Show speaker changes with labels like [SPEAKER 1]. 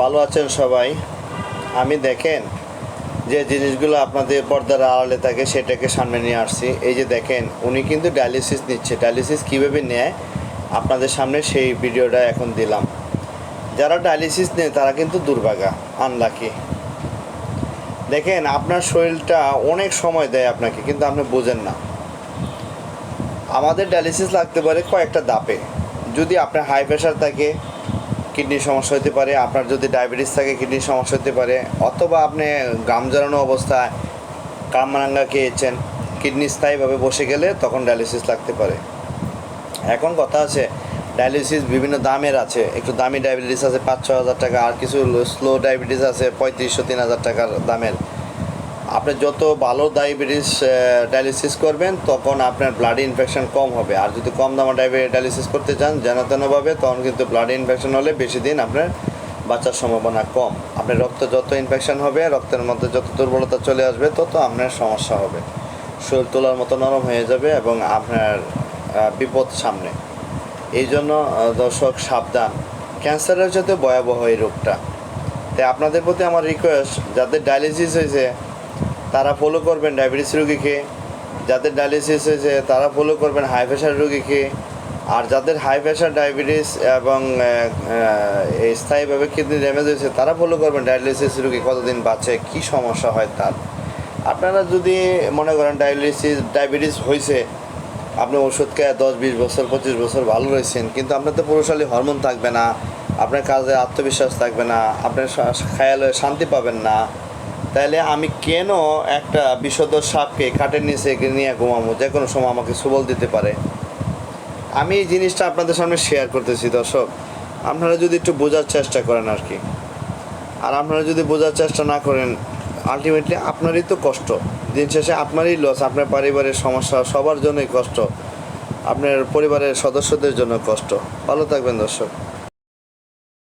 [SPEAKER 1] ভালো আছেন সবাই। আমি দেখেন যে জিনিসগুলো আপনাদের পর্দার আড়ালে থাকে, সেটাকে সামনে নিয়ে আসছি। এই যে দেখেন, উনি কিন্তু ডায়ালিসিস নিচ্ছে। ডায়ালিসিস কীভাবে নেয়? আপনাদের সামনে সেই ভিডিওটা এখন দিলাম। যারা ডায়ালিসিস নেয়, তারা কিন্তু দুর্ভাগা আনলাকি দেখেন, আপনার শরীরটা অনেক সময় দেয় আপনাকে, কিন্তু আপনি বোঝেন না। আমাদের ডায়ালিসিস লাগতে পারে কয়েকটা দাপে যদি আপনার হাই প্রেশার থাকে কিডনির সমস্যা হতে পারে, আপনার যদি ডায়াবেটিস থাকে কিডনির সমস্যা হতে পারে, অথবা আপনি গাম জ্বালানো অবস্থায় কামরাঙ্গা খেয়েছেন কিডনি স্থায়ীভাবে বসে গেলে তখন ডায়ালিসিস লাগতে পারে। এখন কথা আছে ডায়ালিসিস বিভিন্ন দামের আছে, একটু দামি ডায়াবেটিস আছে পাঁচ ছ হাজার টাকা, আর কিছু স্লো ডায়াবেটিস আছে পঁয়ত্রিশশো, তিন হাজার টাকার দামের। আপনি যত ভালো ডায়াবেটিস ডায়ালিসিস করবেন, তখন আপনার ব্লাড ইনফেকশন কম হবে। আর যদি কম দামে ডায়াবেটিস ডায়ালিসিস করতে চান যেন তেনভাবে তখন কিন্তু ব্লাড ইনফেকশন হলে বেশি দিন আপনার বাঁচার সম্ভাবনা কম। আপনার রক্ত যত ইনফেকশন হবে, রক্তের মধ্যে যত দুর্বলতা চলে আসবে, তত আপনার সমস্যা হবে। শরীর তোলার মতো নরম হয়ে যাবে এবং আপনার বিপদ সামনে। এই জন্য দর্শক, সাবধান। ক্যান্সারের সাথে ভয়াবহ এই রোগটা। তাই আপনাদের প্রতি আমার রিকোয়েস্ট যাদের ডায়ালিসিস হয়েছে তারা ফলো করবেন ডায়াবেটিস রোগীকে, যাদের ডায়ালিসিস হয়েছে তারা ফলো করবেন হাই প্রেশার রোগীকে, আর যাদের হাই প্রেশার ডায়াবেটিস এবং স্থায়ীভাবে কিডনি ড্যামেজ হয়েছে, তারা ফলো করবেন ডায়ালিসিস রোগী কতদিন বাঁচে, কী সমস্যা হয় তার। আপনারা যদি মনে করেন ডায়ালিসিস ডায়াবেটিস হয়েছে, আপনি ওষুধ খেয়ে দশ, বিশ বছর, পঁচিশ বছর ভালো রয়েছেন, কিন্তু আপনার তো পুরুষালী হরমোন থাকবে না, আপনার কাজে আত্মবিশ্বাস থাকবে না, আপনার খেয়ালে শান্তি পাবেন না তাহলে আমি কেন একটা বিষধর সাপকে কাটের নিচে নিয়ে ঘুমাবো? যে কোনো সময় আমাকে সুবল দিতে পারে। আমি এই জিনিসটা আপনাদের সামনে শেয়ার করতেছি, দর্শক। আপনারা যদি একটু বোঝার চেষ্টা করেন আর কি। আর আপনারা যদি বোঝার চেষ্টা না করেন আলটিমেটলি আপনারই তো কষ্ট। দিন শেষে আপনারই লস আপনার পরিবারের সমস্যা সবার জন্যই কষ্ট। আপনার পরিবারের সদস্যদের জন্য কষ্ট। ভালো থাকবেন, দর্শক।